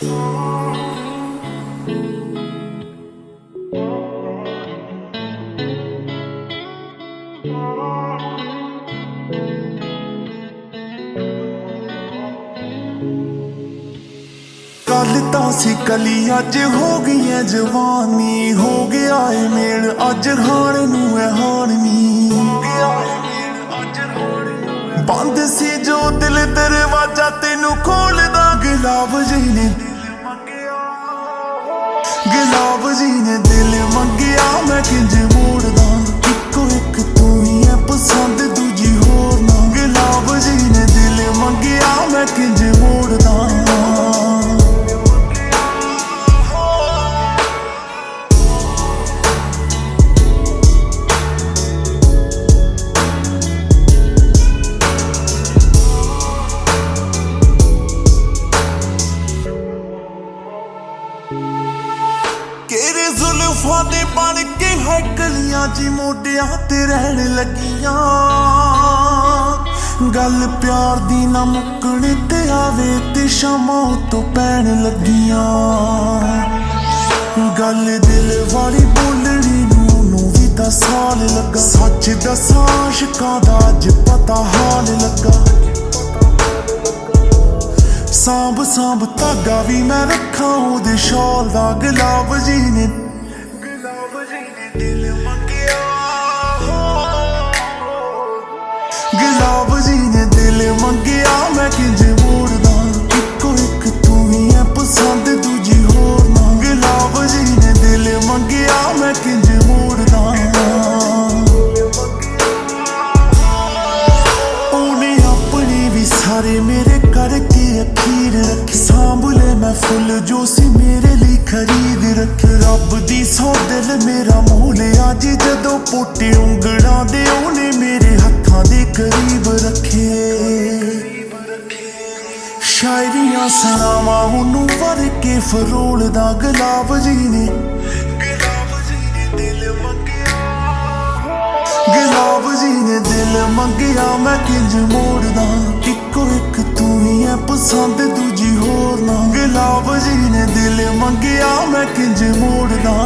ਕੱਲ ਤਾਂ ਸੀ ਕਲੀ, ਅੱਜ ਹੋ ਗਈ ਐ ਜਵਾਨੀ ਹੋ ਗਿਆ ਏ ਮੇਲ, ਅੱਜ ਹਾਣ ਨੂੰ ਐ ਹਾਣਨੀ ਬੰਦ ਸੀ ਜੋ ਦਿਲ ਦਰਵਾਜ਼ਾ, ਤੈਨੂੰ ਖੋਲਦਾ ਗੁਲਾਬ ਜੀ ਨੇ। ਗੁਲਾਬ ਜੀ ਨੇ ਦਿਲ ਮੰਗਿਆ, ਮੈਂ ਕਿੰਜ ਮੋੜਦਾ? ਇੱਕੋ ਇੱਕ ਤੂੰ ਹੀ ਐ ਪਸੰਦ, ਦੂਜੀ ਹੋਰ ਨਾ। ਗੁਲਾਬ ਜੀ ਨੇ ਦਿਲ ਮੰਗਿਆ, ਮੈਂ ਕਿੰਜ ਕਿਹੜੇ ਜ਼ੁਲਫਾਂ ਦੇ ਬਣ ਕੇ ਹੈ ਕਲੀਆਂ ਜੀ ਮੋਢਿਆਂ ਤੇ ਰਹਿਣ ਲੱਗੀਆਂ। ਗੱਲ ਪਿਆਰ ਦੀ ਨਾ ਮੁੱਕਣ ਤੇ ਆਵੇ ਤੇ ਸ਼ਾਮਾਂ ਤੋਂ ਪੈਣ ਲੱਗੀਆਂ। ਗੱਲ ਦਿਲ ਵਾਲੀ ਬੋਲਣੀ ਨੂੰ ਨੂੰ ਵੀ ਤਾਂ ਸਾਲ ਲੱਗਾ। ਸੱਚ ਦੱਸਾਂ, ਆਸ਼ਿਕਾਂ ਦਾ ਅੱਜ ਪਤਾ ਹਾਲ ਲੱਗਾ। ਸਾਂਭ ਸਾਂਭ ਧਾਗਾ ਵੀ ਮੈਂ ਰੱਖਾਂ ਉਹਦੇ ਸ਼ਾਲ ਦਾ ਗੁਲਾਬ ਜੀ ਨੇ। ਗੁਲਾਬ ਜੀ ਨੇ ਦਿਲ ਮੰਗਿਆ। ਗੁਲਾਬ ਜੀ ਨੇ ਦਿਲ ਮੰਗਿਆ। ਵੀ ਸਾਰੇ ਮੇਰੇ ਕਰਕੇ ਅਖੀਰ ਰੱਖੀ? ਸਾਂਭਲੇ ਮੈਂ ਫੁੱਲ ਜੋ ਸੀ ਮੇਰੇ ਲਈ ਖਰੀਦ ਰੱਖ। ਰੱਬ ਦੀ ਸੌ ਦਿਲ ਮੇਰਾ ਮੋਹ ਲਿਆ ਜੀ, ਜਦੋਂ ਪੋਟੇ ਉਂਗਲਾਂ ਦੇ ਉਹਨੇ ਮੇਰੇ ਹੱਥਾਂ ਦੇ ਕਰੀਬ ਰੱਖੇ। ਸ਼ਾਇਰੀਆਂ ਸੁਣਾਵਾਂ ਉਹਨੂੰ ਵਰ ਕੇ ਫਰੋਲਦਾ ਗੁਲਾਬ ਜੀ ਨੇ। ਗੁਲਾਬ ਜੀ ਨੇ ਦਿਲ ਮੰਗਿਆ। ਗੁਲਾਬ ਜੀ ਨੇ ਦਿਲ ਮੰਗਿਆ, ਮੈਂ ਕਿੰਜ ਮੋੜਦਾ? ਇੱਕੋ ਇੱਕ ਤੂੰ ਹੀ ਐ ਪਸੰਦ, ਦੂਜੀ ਹੋਰ ਨਾ। ਗਲਾਬ ਜੀ ਨੇ ਦਿਲ ਮੰਗਿਆ, ਮੈਂ ਕਿੰਜ ਮੋੜਦਾ?